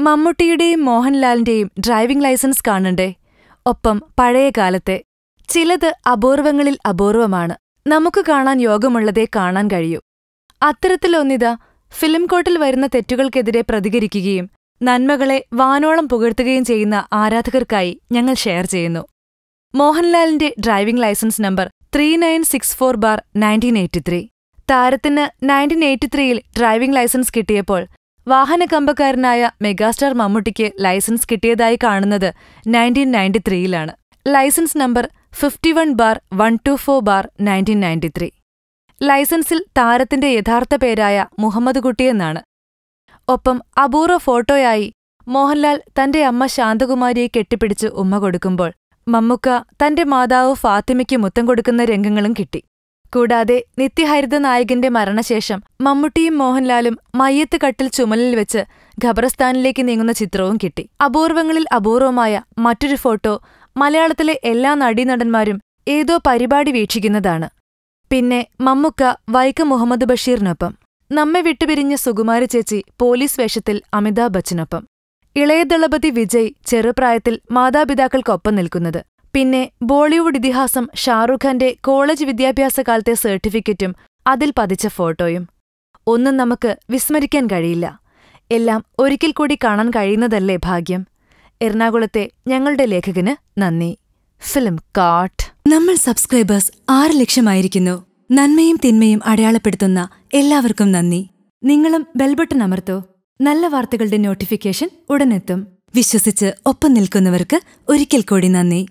മമ്മൂട്ടിയുടെയും മോഹൻലാലിന്റെയും driving licence കാണണ്ടേ? ഒപ്പം പഴയ കാലത്തെ. ചിലത് അപൂർവങ്ങളിൽ അപൂർവമാണ്. നമുക്ക് കാണാൻ യോഗമുള്ളതേ കാണാൻ കഴിയൂ. അത്തരത്തിലൊന്നിതാ ഫിലിം കോട്ടിൽ വരുന്ന തെറ്റുകൾക്കെതിരെ പ്രതികരിക്കുകയും നന്മകളെ വാനോളം പുകഴ്ത്തുകയും ചെയ്യുന്ന ആരാധകർക്കായി ഞങ്ങൾ ഷെയർ ചെയ്യുന്നു. മോഹൻലാലിന്റെ driving licence number three nine six four bar nineteen eighty three. താരത്തിന് നയന്റീൻ എയ്റ്റി ത്രീയിൽ ഡ്രൈവിംഗ് ലൈസൻസ് കിട്ടിയപ്പോൾ വാഹനകമ്പക്കാരനായ മെഗാസ്റ്റാർ മമ്മൂട്ടിക്ക് ലൈസൻസ് കിട്ടിയതായി കാണുന്നത് nineteen ninety ത്രീയിലാണ് licence number fifty one bar one two four bar nineteen ninety three ലൈസൻസിൽ താരത്തിന്റെ യഥാർത്ഥ പേരായ മുഹമ്മദ് കുട്ടിയെന്നാണ് ഒപ്പം അപൂർവ ഫോട്ടോയായി മോഹൻലാൽ തന്റെ അമ്മ ശാന്തകുമാരിയെ കെട്ടിപ്പിടിച്ച് ഉമ്മ കൊടുക്കുമ്പോൾ മമ്മുക്ക തന്റെ മാതാവ് ഫാത്തിമയ്ക്ക് മുത്തം കൊടുക്കുന്ന രംഗങ്ങളും കിട്ടി. കൂടാതെ നിത്യഹരിത നായകന്റെ മരണശേഷം മമ്മൂട്ടിയും മോഹൻലാലും മയ്യത്ത് കട്ടിൽ ചുമലിൽ വെച്ച് ഖബറസ്ഥാനിലേക്ക് നീങ്ങുന്ന ചിത്രവും കിട്ടി. അപൂർവങ്ങളിൽ അപൂർവമായ മറ്റൊരു ഫോട്ടോ മലയാളത്തിലെ എല്ലാ നടീനടന്മാരും ഏതോ പരിപാടി വീക്ഷിക്കുന്നതാണ്. പിന്നെ മമ്മുക്ക വൈക്കം മുഹമ്മദ് ബഷീറിനൊപ്പം. നമ്മെ വിട്ടുപിരിഞ്ഞ സുകുമാരി ചേച്ചി പോലീസ് വേഷത്തിൽ അമിതാഭ് ബച്ചനൊപ്പം. ഇളയദളപതി വിജയ് ചെറുപ്രായത്തിൽ മാതാപിതാക്കൾക്കൊപ്പം നിൽക്കുന്നത്. പിന്നെ ബോളിവുഡ് ഇതിഹാസം ഷാറുഖ് ഖാന്റെ കോളേജ് വിദ്യാഭ്യാസ കാലത്തെ സർട്ടിഫിക്കറ്റും അതിൽ പതിച്ച ഫോട്ടോയും. ഒന്നും നമുക്ക് വിസ്മരിക്കാൻ കഴിയില്ല. എല്ലാം ഒരിക്കൽ കൂടി കാണാൻ കഴിയുന്നതല്ലേ ഭാഗ്യം. എറണാകുളത്തെ ഞങ്ങളുടെ ലേഖകന് നന്ദി. ഫിലിം കാട്ട് നമ്മൾ സബ്സ്ക്രൈബേഴ്സ് ആറ് ലക്ഷമായിരിക്കുന്നു. നന്മയും തിന്മയും അടയാളപ്പെടുത്തുന്ന എല്ലാവർക്കും നന്ദി. നിങ്ങളും ബെൽബട്ടൺ അമർത്തോ. നല്ല വാർത്തകളുടെ നോട്ടിഫിക്കേഷൻ ഉടനെത്തും. വിശ്വസിച്ച് ഒപ്പം നിൽക്കുന്നവർക്ക് ഒരിക്കൽ കൂടി നന്ദി.